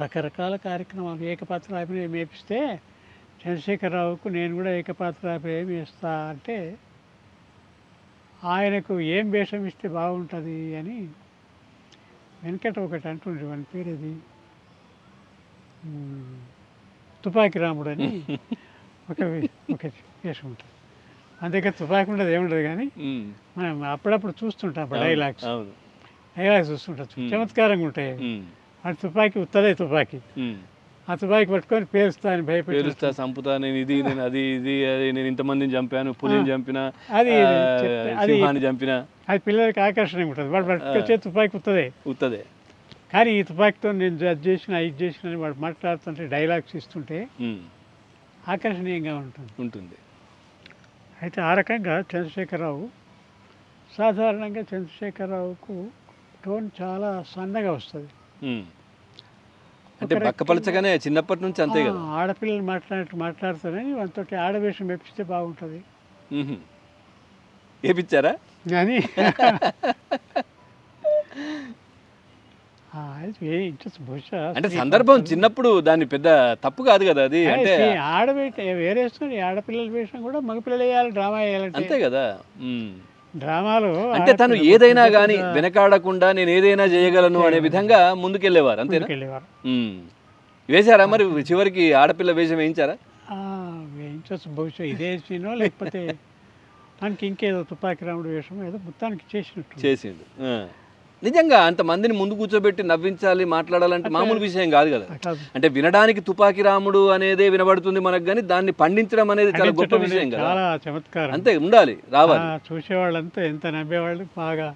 రకరకాల కార్యక్రమాలు. ఏకపాత్ర అభినయం వేపిస్తే చంద్రశేఖరరావుకు నేను కూడా ఏకపాత్ర అభినయం వేస్తా అంటే ఆయనకు ఏం వేషం ఇస్తే బాగుంటుంది అని వెనకట ఒకటి అంటుండే వాని పేరు అది తుపాకి రాముడు అని ఒక ఒక వేషం ఉంటుంది. మన దగ్గర తుపాకి ఉండదు ఏముండదు కానీ. మనం అప్పుడప్పుడు చూస్తుంటాం డైలాగ్స్. డైలాగ్స్ చూస్తుంటాం. చమత్కారంగా ఉంటాయి. అది తుపాకి ఉత్తదే తుపాకి. ఆ తుపాకి పట్టుకొని పేరుస్తా అని భయపెట్టి పేరుస్తా సంపుతా నేను ఇది నేను అది ఇది అది నేను ఇంతమందిని చంపాను పులిని చంపిన అది ఆ, చెప్తే- అది చంపిన. అది పిల్లలకి ఆకర్షణ ఉంటుంది. వాడు పట్టుకొచ్చే తుపాకి ఉత్తదే. ఉత్తదే. కానీ ఈ తుపాకీతో నేను అది చేసిన ఇది చేసిన అని వాడు మాట్లాడుతుంటే డైలాగ్స్ ఇస్తుంటే. ఆకర్షణీయంగా ఉంటుంది. ఉంటుంది. అయితే ఆ రకంగా చంద్రశేఖరరావు సాధారణంగా చంద్రశేఖరరావుకు టోన్ చాలా సన్నగా వస్తుంది. అంటే బక్కపలచగానే చిన్నప్పటి నుంచి అంతే కదా. ఆడపిల్లలు మాట్లాడినట్టు మాట్లాడుతానని వాళ్ళతో ఆడవేషం మెప్పిస్తే బాగుంటుంది. ఏపిచ్చారా కానీ బహుశా అంటే సందర్భం చిన్నప్పుడు దాన్ని పెద్ద తప్పు కాదు కదా అది. అంటే ఆడవేట వేరేస్తుంది ఆడపిల్లల వేషం కూడా మగపిల్లలు వేయాలి డ్రామా వేయాలంటే. అంతే కదా. డ్రామాలో అంటే తను ఏదైనా కానీ వెనకాడకుండా నేను ఏదైనా చేయగలను అనే విధంగా ముందుకెళ్ళేవారు అంతేనా? ఉమ్. వేశారా మరి? చివరికి ఆడపిల్ల వేషం వేయించారా? వేయించవచ్చు బహుశా ఇదే సీనో లేకపోతే మనకి ఇంకేదో తుపాకి రాముడు వేషం ఏదో మొత్తానికి చేసినట్టు చేసిండు. నిజంగా అంత మందిని ముందు కూర్చోబెట్టి నవ్వించాలి మాట్లాడాలంటే మామూలు విషయం కాదు కదా. అంటే వినడానికి తుపాకి రాముడు అనేదే వినబడుతుంది మనకు కానీ దాన్ని పండించడం అనేది చాలా గొప్ప విషయం కదా. చాలా చమత్కారం. అంతే ఉండాలి రావాలి. చూసేవాళ్ళంతా ఎంత నవ్వేవాళ్ళు బాగా